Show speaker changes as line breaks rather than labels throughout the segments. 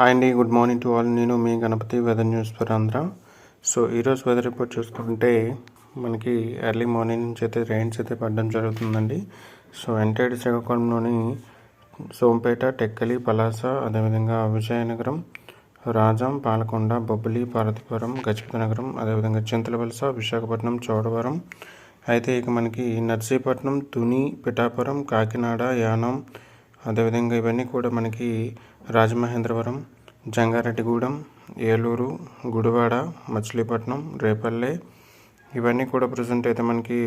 Hi అండి good morning to all నేను మీ Ganapathi weather news for Andhra so ఈరోజు weather report చూసుకుంటే మనకి ఎర్లీ మార్నింగ్ నుంచి అయితే రెయిన్స్ అయితే పడడం జరుగుతుందండి. సో ఎంటైడ్ శ్రీకాకుళంలోని సోంపేట టెక్కలి పలాస అదేవిధంగా విజయనగరం రాజం పాలకొండ బొబ్బిలి పార్వతీపురం గజపతినగరం అదేవిధంగా చింతలవలస విశాఖపట్నం చోడవరం. అయితే ఇక మనకి నర్సీపట్నం తుని పిఠాపురం కాకినాడ యానం అదేవిధంగా ఇవన్నీ కూడా మనకి రాజమహేంద్రవరం జంగారెడ్డిగూడెం ఏలూరు గుడివాడ మచిలీపట్నం రేపల్లె ఇవన్నీ కూడా ప్రజెంట్ అయితే మనకి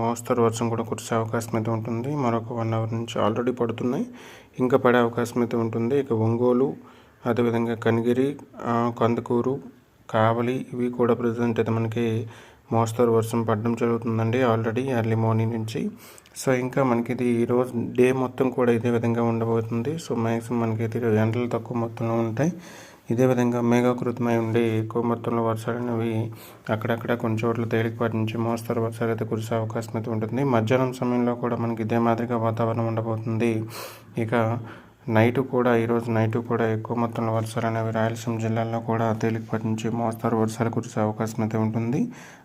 మోస్తరు వర్షం కూడా కురిసే అవకాశం అయితే ఉంటుంది. మరొక వన్ అవర్ నుంచి ఆల్రెడీ పడుతున్నాయి. ఇంకా పడే అవకాశం అయితే ఉంటుంది. ఇక ఒంగోలు అదేవిధంగా కనిగిరి కందుకూరు కావలి ఇవి కూడా ప్రజెంట్ అయితే మనకి మోస్తరు వర్షం పడడం జరుగుతుందండి ఆల్రెడీ ఎర్లీ మార్నింగ్ నుంచి. సో ఇంకా మనకి ఇది ఈరోజు డే మొత్తం కూడా ఇదే విధంగా ఉండబోతుంది. సో మ్యాక్సిమం మనకి ఇది ఎండలు తక్కువ మొత్తంలో ఉంటాయి. ఇదే విధంగా మేఘాకృతమై ఉండి ఎక్కువ మొత్తంలో వర్షాలు అనేవి అక్కడక్కడ కొన్ని చోట్ల తేలికపాటి నుంచి మోస్తరు వర్షాలు అయితే కురిసే అవకాశం అయితే ఉంటుంది. మధ్యాహ్నం సమయంలో కూడా మనకి ఇదే మాదిరిగా వాతావరణం ఉండబోతుంది. ఇక నైట్ కూడా ఈరోజు నైట్ కూడా ఎక్కువ మొత్తంలో వర్షాలు అనేవి రాయలసీమ జిల్లాల్లో కూడా తేలికపాటి నుంచి మోస్తారు వర్షాలు కురిసే అవకాశం అయితే ఉంటుంది.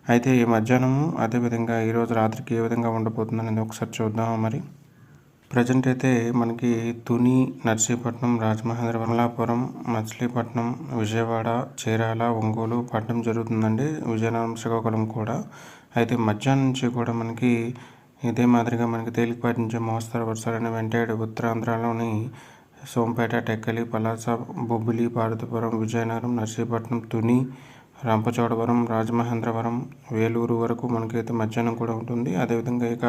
అయితే ఈ మధ్యాహ్నం అదేవిధంగా ఈరోజు రాత్రికి ఏ విధంగా ఉండబోతుంది అనేది ఒకసారి చూద్దాము మరి? ప్రజెంట్ అయితే మనకి తుని నర్సీపట్నం రాజమహేంద్ర మల్లాపురం మచిలీపట్నం విజయవాడ చీరాల ఒంగోలు పట్టడం జరుగుతుందండి విజయనగరం శ్రీకాకుళం కూడా. అయితే మధ్యాహ్నం నుంచి కూడా మనకి ఇదే మాదిరిగా మనకి తేలికపాటి నుంచి మోస్తరు వర్షాలు అనేవి వెంటాడు ఉత్తరాంధ్రలోని సోంపేట టెక్కలి పలాస బొబ్బిలి పార్వతీపురం విజయనగరం నర్సీపట్నం తుని రంపచోడవరం రాజమహేంద్రవరం వేలూరు వరకు మనకైతే మధ్యాహ్నం కూడా ఉంటుంది. అదేవిధంగా ఇక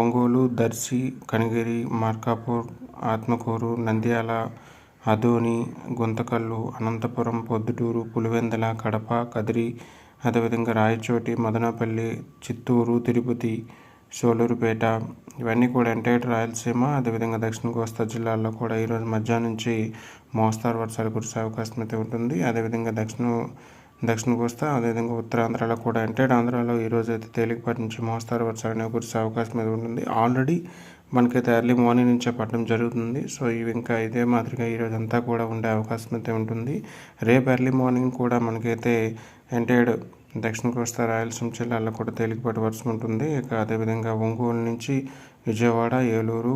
ఒంగోలు దర్శి కనిగిరి మార్కాపూర్ ఆత్మకూరు నంద్యాల అదోని గుంతకల్లు అనంతపురం పొద్దుటూరు పులివెందల కడప కదిరి అదేవిధంగా రాయచోటి మదనపల్లి చిత్తూరు తిరుపతి సోలూరుపేట ఇవన్నీ కూడా ఎంటైర్ రాయలసీమ అదేవిధంగా దక్షిణ కోస్తా జిల్లాల్లో కూడా ఈరోజు మధ్యాహ్నం నుంచి మోస్తారు వర్షాలు కురిసే అవకాశం అయితే ఉంటుంది. అదేవిధంగా దక్షిణ దక్షిణ కోస్తా అదేవిధంగా ఉత్తరాంధ్రలో కూడా ఎంటైర్ ఆంధ్రాలో ఈరోజు అయితే తేలికపాటి నుంచి మోస్తారు వర్షాలు అనేవి కురిసే అవకాశం అయితే ఉంటుంది. ఆల్రెడీ మనకైతే ఎర్లీ మార్నింగ్ నుంచే పడడం జరుగుతుంది. సో ఇవి ఇంకా ఇదే మాదిరిగా ఈరోజు అంతా కూడా ఉండే అవకాశం అయితే ఉంటుంది. రేపు ఎర్లీ మార్నింగ్ కూడా మనకైతే ఎంటైర్డ్ దక్షిణ కోస్తా రాయలసీమ జిల్లాలో కూడా తేలికపాటి వర్షం ఉంటుంది. ఇక అదేవిధంగా ఒంగోలు నుంచి విజయవాడ ఏలూరు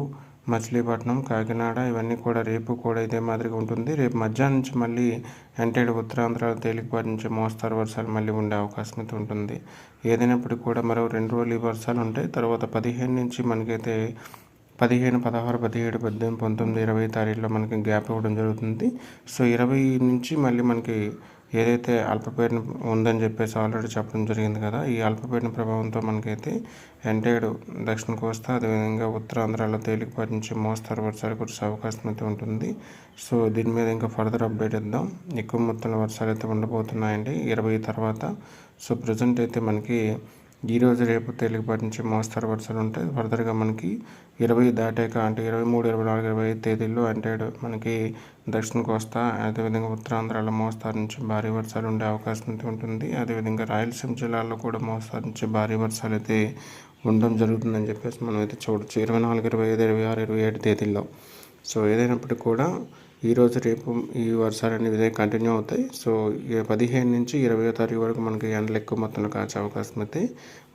మచిలీపట్నం కాకినాడ ఇవన్నీ కూడా రేపు కూడా ఇదే మాదిరిగా ఉంటుంది. రేపు మధ్యాహ్నం నుంచి మళ్ళీ ఎంటైడ్ ఉత్తరాంధ్రాలు తేలికపాటి నుంచి మోస్తారు వర్షాలు మళ్ళీ ఉండే అవకాశం అయితే ఉంటుంది. ఏదైనప్పటికీ కూడా మరో రెండు రోజులు వర్షాలు ఉంటాయి. తర్వాత పదిహేను నుంచి మనకైతే పదిహేను పదహారు పదిహేడు పద్దెనిమిది పంతొమ్మిది ఇరవై తారీఖులో మనకి గ్యాప్ ఇవ్వడం జరుగుతుంది. సో ఇరవై నుంచి మళ్ళీ మనకి ఏదైతే అల్పపీడనం ఉందని చెప్పేసి ఆల్రెడీ చెప్పడం జరిగింది కదా ఈ అల్పపీడన ప్రభావంతో మనకైతే ఎంటైడ్ దక్షిణ కోస్తా అదేవిధంగా ఉత్తరాంధ్రాలో తేలికపాటి నుంచి మోస్తారు వర్షాలు కురిసే అవకాశం అయితే ఉంటుంది. సో దీని మీద ఇంకా ఫర్దర్ అప్డేట్ ఇద్దాం. ఎక్కువ మొత్తంలో వర్షాలు అయితే ఉండబోతున్నాయండి. ఇరవై తర్వాత సో ప్రజెంట్ అయితే మనకి ఈరోజు రేపు తేలికపాటి నుంచి మోస్తరు వర్షాలు ఉంటాయి. ఫర్దర్గా మనకి ఇరవై దాటాక అంటే ఇరవై మూడు ఇరవై నాలుగు ఇరవై ఐదు తేదీల్లో అంటే మనకి దక్షిణ కోస్తా అదేవిధంగా ఉత్తరాంధ్రాలో మోస్తారు నుంచి భారీ వర్షాలు ఉండే అవకాశం అయితే ఉంటుంది. అదేవిధంగా రాయలసీమ జిల్లాలో కూడా మోస్తారు నుంచి భారీ వర్షాలు అయితే ఉండడం జరుగుతుందని చెప్పేసి మనం అయితే చూడొచ్చు. ఇరవై నాలుగు ఇరవై ఐదు ఇరవై ఆరు ఇరవై ఏడు తేదీల్లో. సో ఏదైనప్పటికీ కూడా ఈరోజు రేపు ఈ వర్షాలు అనేవి కంటిన్యూ అవుతాయి. సో పదిహేను నుంచి ఇరవై తారీఖు వరకు మనకి ఎండలు ఎక్కువ మొత్తంలో కాచే అవకాశం అయితే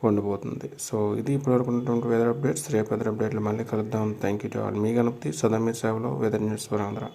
ఉండబోతుంది. సో ఇది ఇప్పటివరకు ఉన్నటువంటి వెదర్ అప్డేట్స్ రేపు వెదర్ అప్డేట్లు మళ్ళీ కలుద్దాం. థ్యాంక్ యూ టు ఆల్ మీ గణపతి సదమ్య సేవలో వెదర్ న్యూస్ ఆంధ్ర